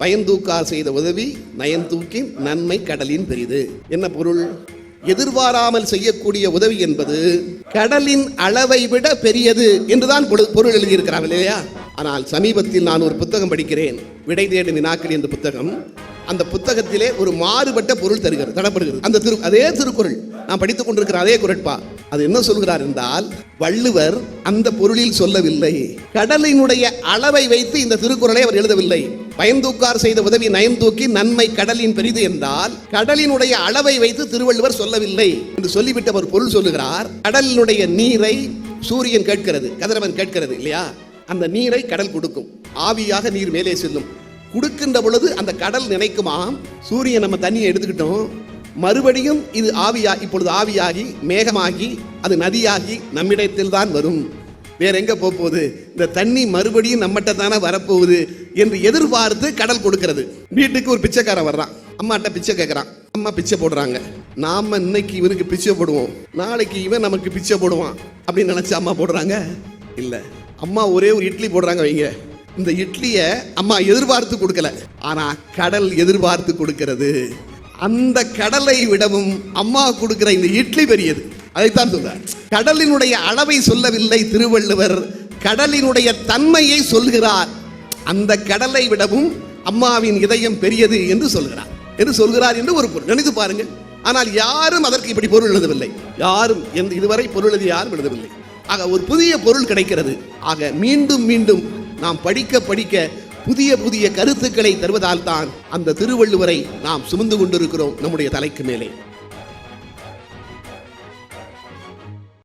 பயந்தூக்கார் செய்த உதவி நயந்தூக்கின் நன்மை கடலின் பெரிது. என்ன பொருள்? எதிர்பாராமல் செய்யக்கூடிய உதவி என்பது கடலின் அளவை விட பெரியது என்றுதான் பொருள் எழுதியிருக்கிறார் இல்லையா? ஆனால் சமீபத்தில் நான் ஒரு புத்தகம் படிக்கிறேன். விடை தேடும் வினாக்கள் என்ற புத்தகம். அந்த புத்தகத்திலே ஒரு மாறுபட்ட பொருள் தருகிறது தரப்படுகிறது. அந்த திரு அதே திருக்குறள். நான் படித்துக் கொண்டிருக்கிற அதே குரட்பா. அது என்ன சொல்கிறார் என்றால் வள்ளுவர் அந்த பொருளில் சொல்லவில்லை. கடலினுடைய அளவை வைத்து இந்த திருக்குறளை அவர் எழுதவில்லை. பயந்தூக்கார் செய்த உதவி நயந்தூக்கி நன்மை கடலின் பெரிது என்றால் கடலினுடைய அளவை வைத்து திருவள்ளுவர் சொல்லவில்லை என்று சொல்லிவிட்டு அவர் பொருள் சொல்லுகிறார். கடலினுடைய நீரை சூரியன் கேட்கிறது கதிரவன் கேட்கிறது இல்லையா? அந்த நீரை கடல் கொடுக்கும். ஆவியாக நீர் மேலே செல்லும். கொடுக்கின்ற பொழுது அந்த கடல் நினைக்குமாம் சூரியன் நம்ம தண்ணியை எடுத்துக்கிட்டோம் மறுபடியும் இது ஆவியா இப்பொழுது ஆவியாகி மேகமாகி அது நதியாகி நம்மிடத்தில் தான் வரும். வேற எங்க போகுது? இந்த தண்ணி மறுபடியும் நம்மகிட்ட தானே வரப்போகுது என்று எதிர்பார்த்து கடல் கொடுக்கிறது. வீட்டுக்கு ஒரு பிச்சைக்காரன் வர்றான். அம்மாட்ட பிச்சை கேட்கறான் அம்மா பிச்சை போடுறாங்க. நாம இன்னைக்கு இவனுக்கு பிச்சை போடுவோம். நாளைக்கு இவன் நமக்கு பிச்சை போடுவான் அப்படின்னு நினைச்சு அம்மா போடுறாங்க? இல்ல. அம்மா ஒரே ஒரு இட்லி போடுறாங்க வைங்க. இந்த இட்லியை அம்மா எதிர்பார்த்து கொடுக்கல. ஆனா கடல் எதிர்பார்த்து கொடுக்கிறது. அந்த கடலை விடவும் அம்மா கொடுக்கிற இந்த இட்லி பெரியது. அதைத்தான் சொல்றார். கடலினுடைய அளவை சொல்லவில்லை திருவள்ளுவர். கடலினுடைய தன்மையை சொல்கிறார். அந்த கடலை விடவும் அம்மாவின் இதயம் பெரியது என்று சொல்கிறார். என்று சொல்கிறார் என்று ஒரு பொருள். நினைத்து பாருங்கள். ஆனால் யாரும் அதற்கு இப்படி பொருள் எழுதவில்லை. யாரும் எந்த இதுவரை பொருள் எழுதி யாரும் எழுதவில்லை. ஆக ஒரு புதிய பொருள் கிடைக்கிறது. ஆக மீண்டும் மீண்டும் நாம் படிக்க படிக்க புதிய புதிய கருத்துக்களை தருவதால் தான் அந்த திருவள்ளுவரை நாம் சுமந்து கொண்டிருக்கிறோம். நம்முடைய தலைக்கு மேலே.